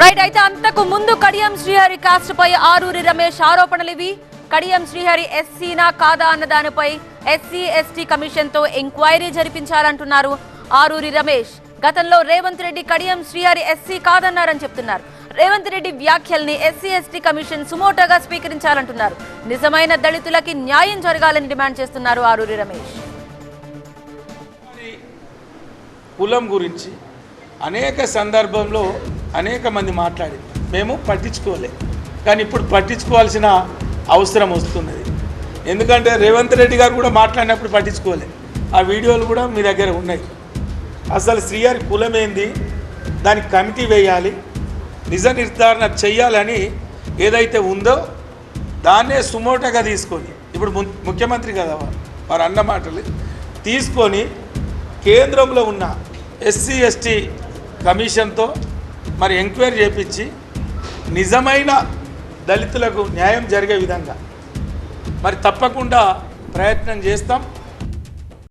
Right అయితే అంతకు ముందు కడియం శ్రీహరి కాస్ట్ పై ఆరూరి రమేష్ ఆరోపణలు ఇవి కడియం శ్రీహరి ఎస్సీనా కాదా అన్న దానిపై ఎస్సీ ఎస్టీ కమిషన్తో ఎంక్వైరీ జరిపించాలంటున్నారు ఆరూరి రమేష్. గతంలో రేవంత్ రెడ్డి కడియం శ్రీహరి ఎస్సీ కాదన్నారని చెప్తున్నారు. రేవంత్ రెడ్డి వ్యాఖ్యల్ని ఎస్సీ ఎస్టీ కమిషన్ సుమోటోగా స్వీకరించాలంటున్నారు. నిజమైన దళితులకి న్యాయం జరగాలని డిమాండ్ చేస్తున్నారు ఆరూరి రమేష్. కులం గురించి అనేక సందర్భంలో అనేక మంది మాట్లాడి మేము పట్టించుకోలే. కానీ ఇప్పుడు పట్టించుకోవాల్సిన అవసరం వస్తున్నది. ఎందుకంటే రేవంత్ రెడ్డి గారు కూడా మాట్లాడినప్పుడు పట్టించుకోలే. ఆ వీడియోలు కూడా మీ దగ్గర ఉన్నాయి. అసలు శ్రీవారి కులం ఏంది దానికి కమిటీ వేయాలి నిజ నిర్ధారణ చెయ్యాలని ఏదైతే ఉందో దాన్నే సుమోటగా తీసుకొని ఇప్పుడు ము- ముఖ్యమంత్రి కదా వారు వారు అన్న మాటలు తీసుకొని కేంద్రంలో ఉన్న ఎస్సీ ఎస్టీ కమిషన్తో మరి ఎంక్వైరీ చేపించి నిజమైన దళితులకు న్యాయం జరిగే విధంగా. మరి తప్పకుండా ప్రయత్నం చేస్తాం.